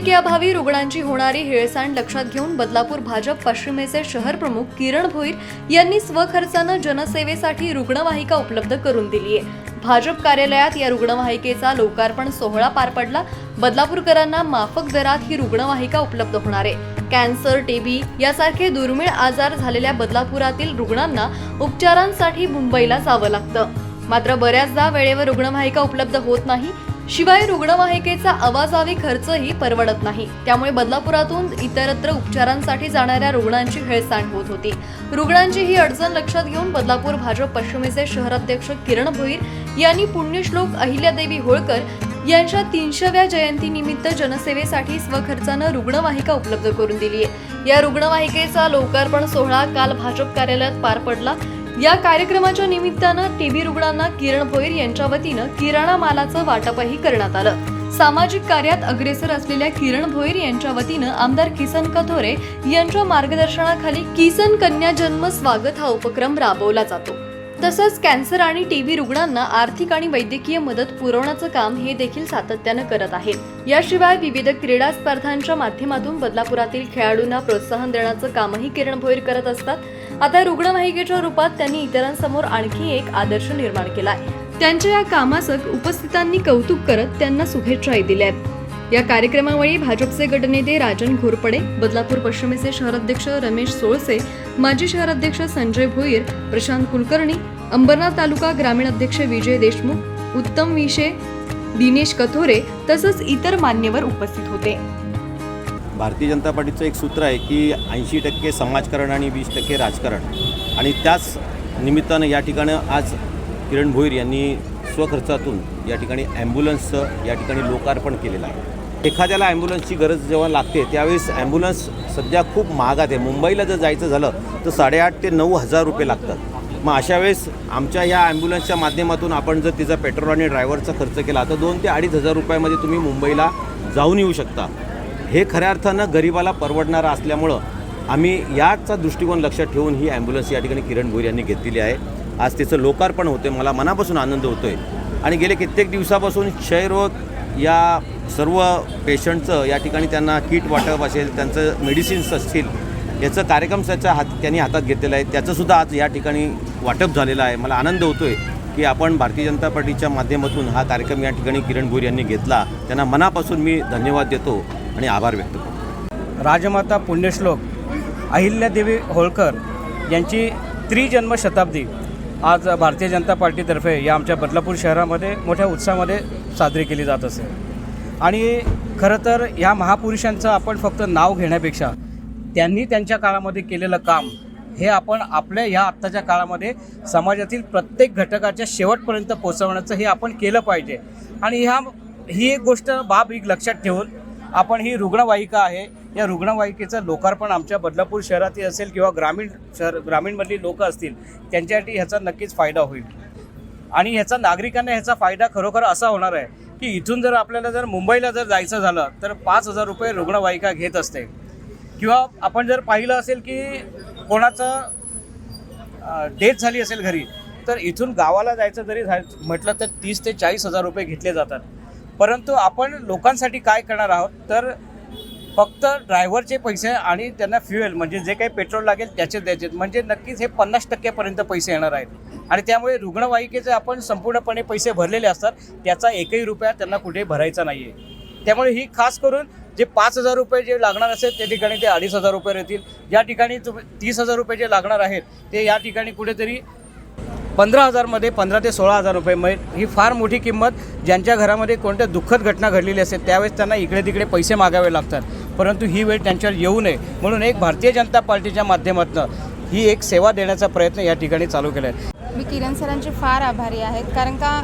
रुग्णवाहिकेअभावी रुग्णांची होणारी हेळसांड लक्षात घेऊन बदलापूर भाजप पश्चिमेचे शहर प्रमुख किरण भोईर यांनी स्वखर्चानं जनसेवेसाठी रुग्णवाहिका उपलब्ध करून दिली आहे भाजप कार्यालयात या रुग्णवाहिकेचा लोकार्पण सोहळा पार पडला. बदलापूरकरांना माफक दरात ही रुग्णवाहिका उपलब्ध होणार आहे. कॅन्सर टीबी यासारखे दुर्मिळ आजार झालेल्या बदलापुरातील रुग्णांना उपचारांसाठी मुंबईला जावं लागतं. मात्र बऱ्याचदा वेळेवर रुग्णवाहिका उपलब्ध होत नाही. शिवाय रुग्णवाहिकेचा आवाजावी खर्चही परवडत नाही. त्यामुळे बदलापुरातून इतरत्र उपचारांसाठी जाणाऱ्या रुग्णांची हेळसांड होत होती. रुग्णांची ही अडचण लक्षात घेऊन बदलापूर भाजप पश्चिमेचे शहराध्यक्ष किरण भोईर यांनी पुण्यश्लोक अहिल्यादेवी होळकर यांच्या तीनशेव्या जयंतीनिमित्त जनसेवेसाठी स्वखर्चानं रुग्णवाहिका उपलब्ध करून दिली आहे या रुग्णवाहिकेचा लोकार्पण सोहळा काल भाजप कार्यालयात पार पडला. या कार्यक्रमाच्या निमित्तानं टीबी रुग्णांना किरण भोईर यांच्या वतीनं किराणा मालाचं वाटपही करण्यात आलं. सामाजिक कार्यात अग्रेसर असलेल्या किरण भोईर यांच्या वतीनं आमदार किसन कथोरे यांच्या मार्गदर्शनाखाली किसन कन्या जन्म स्वागत हा उपक्रम राबवला जातो. तसंच कॅन्सर आणि टीबी रुग्णांना आर्थिक आणि वैद्यकीय मदत पुरवण्याचं काम हे देखील सातत्यानं करत आहेत याशिवाय विविध क्रीडा स्पर्धांच्या माध्यमातून बदलापुरातील खेळाडूंना प्रोत्साहन देण्याचं कामही किरण भोईर करत असतात. आता रुग्णवाहिकेच्या रूपात त्यांनी इतरांसमोर आणखी एक आदर्श निर्माण केला आहे त्यांच्या या कामाचं उपस्थितांनी कौतुक करत त्यांना शुभेच्छाही दिल्या या कार्यक्रमावेळी भाजपचे गटनेते राजन घोरपडे बदलापूर पश्चिमेचे शहराध्यक्ष रमेश सोळसे माजी शहराध्यक्ष संजय भोईर प्रशांत कुलकर्णी अंबरनाथ तालुका ग्रामीण अध्यक्ष विजय देशमुख उत्तम विशे दिनेश कथोरे तसंच इतर मान्यवर उपस्थित होते. भारतीय जनता पार्टीचं एक सूत्र आहे की ऐंशी टक्के समाजकारण आणि वीस टक्के राजकारण. आणि त्याच निमित्तानं या ठिकाणं आज किरण भोईर यांनी स्वखर्चातून या ठिकाणी ॲम्ब्युलन्सचं या ठिकाणी लोकार्पण केलेलं आहे. एखाद्याला ॲम्ब्युलन्सची गरज जेव्हा लागते त्यावेळेस ॲम्ब्युलन्स सध्या खूप महागात आहे. मुंबईला जर जायचं झालं तर साडेआठ ते नऊ हजार रुपये लागतात. मग अशा वेळेस आमच्या या ॲम्ब्युलन्सच्या माध्यमातून आपण जर तिचा पेट्रोल आणि ड्रायव्हरचा खर्च केला तर दोन ते अडीच हजार रुपयामध्ये तुम्ही मुंबईला जाऊन येऊ शकता. हे खऱ्या अर्थानं गरिबाला परवडणारं असल्यामुळं आम्ही याचा दृष्टिकोन लक्षात ठेवून ही ॲम्ब्युलन्स या ठिकाणी किरण भोईर यांनी घेतलेली आहे. आज त्याचं लोकार्पण होते मला मनापासून आनंद होतो आहे आणि गेले कित्येक दिवसापासून क्षयरोग या सर्व पेशंटचं या ठिकाणी त्यांना किट वाटप असेल त्यांचं मेडिसिन्स असतील याचं कार्यक्रम त्याच्या हात त्यांनी हातात घेतलेला आहे. त्याचंसुद्धा आज या ठिकाणी वाटप झालेलं आहे. मला आनंद होतो आहे की आपण भारतीय जनता पार्टीच्या माध्यमातून हा कार्यक्रम या ठिकाणी किरण भोईर यांनी घेतला. त्यांना मनापासून मी धन्यवाद देतो. आणि आभार व्यक्त करतो. राजमाता पुण्यश्लोक अहिल्यादेवी होळकर यांची त्रिजन्म शताब्दी आज भारतीय जनता पार्टीतर्फे या आमच्या बदलापूर शहरामध्ये मोठ्या उत्साहामध्ये साजरी केली जात असे. आणि खरं तर ह्या महापुरुषांचं आपण फक्त नाव घेण्यापेक्षा त्यांनी त्यांच्या काळामध्ये केलेलं काम हे आपण आपल्या ह्या आत्ताच्या काळामध्ये समाजातील प्रत्येक घटकाच्या शेवटपर्यंत पोचवण्याचं हे आपण केलं पाहिजे. आणि ह्या ही एक गोष्ट बाब एक लक्षात ठेवून आपण ही रुग्णवाहिका आहे. या रुग्णवाहिकेचं लोकार्पण आमच्या बदलापूर शहरातील असेल किंवा ग्रामीण शहर ग्रामीणमधली लोकं असतील त्यांच्यासाठी ह्याचा नक्कीच फायदा होईल. आणि ह्याचा नागरिकांना ह्याचा फायदा खरोखर असा होणार आहे की इथून जर आपल्याला जर मुंबईला जर जायचं झालं तर पाच हजार रुपये रुग्णवाहिका घेत असते. किंवा आपण जर पाहिलं असेल की कोणाचं डेथ झाली असेल घरी तर इथून गावाला जायचं जरी झा म्हटलं तर तीस ते चाळीस हजार रुपये घेतले जातात. परंतु आपण लोकांसाठी काय करणार आहोत? तर फक्त ड्रायव्हरचे पैसे आणि त्यांना फ्युएल म्हणजे जे काही पेट्रोल लागेल त्याचे द्यायचे. म्हणजे नक्कीच हे पन्नास टक्क्यापर्यंत पैसे येणार आहेत. आणि त्यामुळे रुग्णवाहिकेचे आपण संपूर्णपणे पैसे भरलेले असतात. त्याचा एकही रुपया त्यांना कुठे भरायचा नाही आहे त्यामुळे ही खास करून जे पाच हजार रुपये जे लागणार असेल त्या ठिकाणी ते अडीच हजार रुपये राहतील या ठिकाणी तुम्ही तीस हजार रुपये जे लागणार आहेत ते या ठिकाणी कुठेतरी पंधरा हजारमध्ये पंधरा ते सोळा हजार रुपये म्हणजे ही फार मोठी किंमत ज्यांच्या घरामध्ये कोणत्या दुःखद घटना घडलेली असेल त्यावेळेस त्यांना इकडे तिकडे पैसे मागावे लागतात. परंतु ही वेळ त्यांच्यावर येऊ नये. म्हणून एक भारतीय जनता पार्टीच्या माध्यमातून ही एक सेवा देण्याचा प्रयत्न या ठिकाणी चालू केला आहे मी किरण सरांचे फार आभारी आहेत कारण का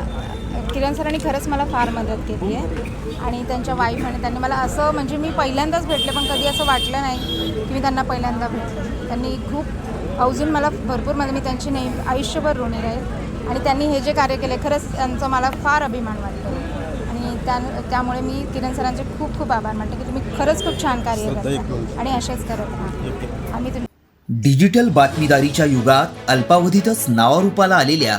किरण सरांनी खरंच मला फार मदत केली आहे. आणि त्यांच्या वाईफ आणि त्यांनी मला असं म्हणजे मी पहिल्यांदाच भेटले पण कधी असं वाटलं नाही की मी त्यांना पहिल्यांदा भेटले. त्यांनी खूप अजून मला भरपूर म्हणजे मी त्यांची नेहमी आयुष्यभर ऋणी राहील. आणि त्यांनी हे जे कार्य केले खरंच त्यांचा मला फार अभिमान वाटतो. आणि त्या त्यामुळे मी किरण सरांचे खूप खूप आभार मानते की तुम्ही खरंच खूप छान कार्य करता आणि असेच करत राहा. आम्ही तुम्ही डिजिटल बातमीदारीच्या युगात अल्पावधीतच नावारूपाला आलेल्या